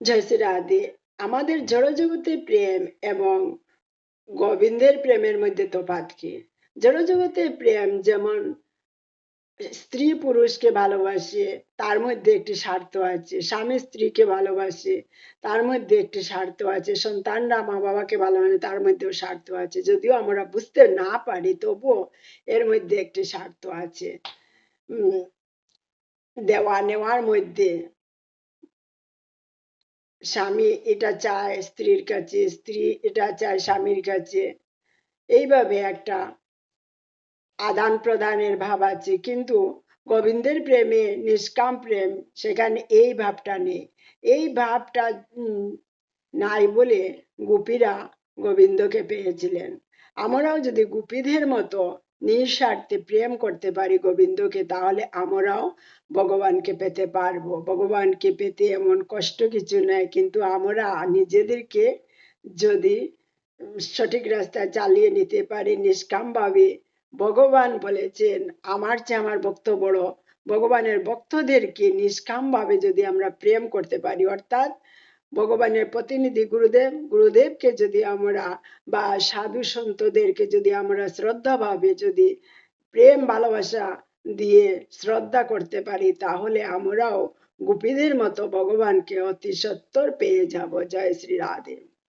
জয় শ্রী রাধে। আমাদের জড়জগতে প্রেম এবং গোবিন্দের প্রেমের মধ্যে তফাৎ কি? জড়জগতে প্রেম যেমন স্ত্রী পুরুষকে ভালোবাসে, তার মধ্যে একটি স্বার্থ আছে। স্বামী স্ত্রীকে ভালোবাসে, তার মধ্যে একটি স্বার্থ আছে। সন্তানরা মা বাবাকে ভালোবাসে, তার মধ্যেও স্বার্থ আছে। যদিও আমরা বুঝতে না পারি, তবুও এর মধ্যে একটি স্বার্থ আছে। দেওয়া নেওয়ার মধ্যে স্বামী এটা চায় স্ত্রীর কাছে, স্ত্রী এটা চায় স্বামীর কাছে। এইভাবে একটা আদান প্রদানের ভাব আছে। কিন্তু গোবিন্দের প্রেমে নিষ্কাম প্রেম, সেখানে এই ভাবটা নেই। এই ভাবটা নাই বলে গোপীরা গোবিন্দকে পেয়েছিলেন। আমরাও যদি গোপীদের মতো নিঃস্বার্থে প্রেম করতে পারি গোবিন্দকে, তাহলে আমরাও ভগবানকে পেতে পারব। ভগবানকে পেতে এমন কষ্ট কিছু নয় কিন্তু আমরা নিজেদেরকে যদি সঠিক রাস্তায় চালিয়ে নিতে পারি নিষ্কামভাবে, ভগবান বলেছেন, আমার চেয়ে আমার ভক্ত বড়। ভগবানের ভক্তদেরকে নিষ্কামভাবে যদি আমরা প্রেম করতে পারি, অর্থাৎ ভগবানের প্রতিনিধি গুরুদেব, গুরুদেবকে যদি আমরা বা সাধু সন্তদেরকে যদি আমরা শ্রদ্ধা ভাবে যদি প্রেম, ভালোবাসা দিয়ে শ্রদ্ধা করতে পারি, তাহলে আমরাও গোপীদের মতো ভগবানকে অতি সত্তর পেয়ে যাব। জয় শ্রী রাধে।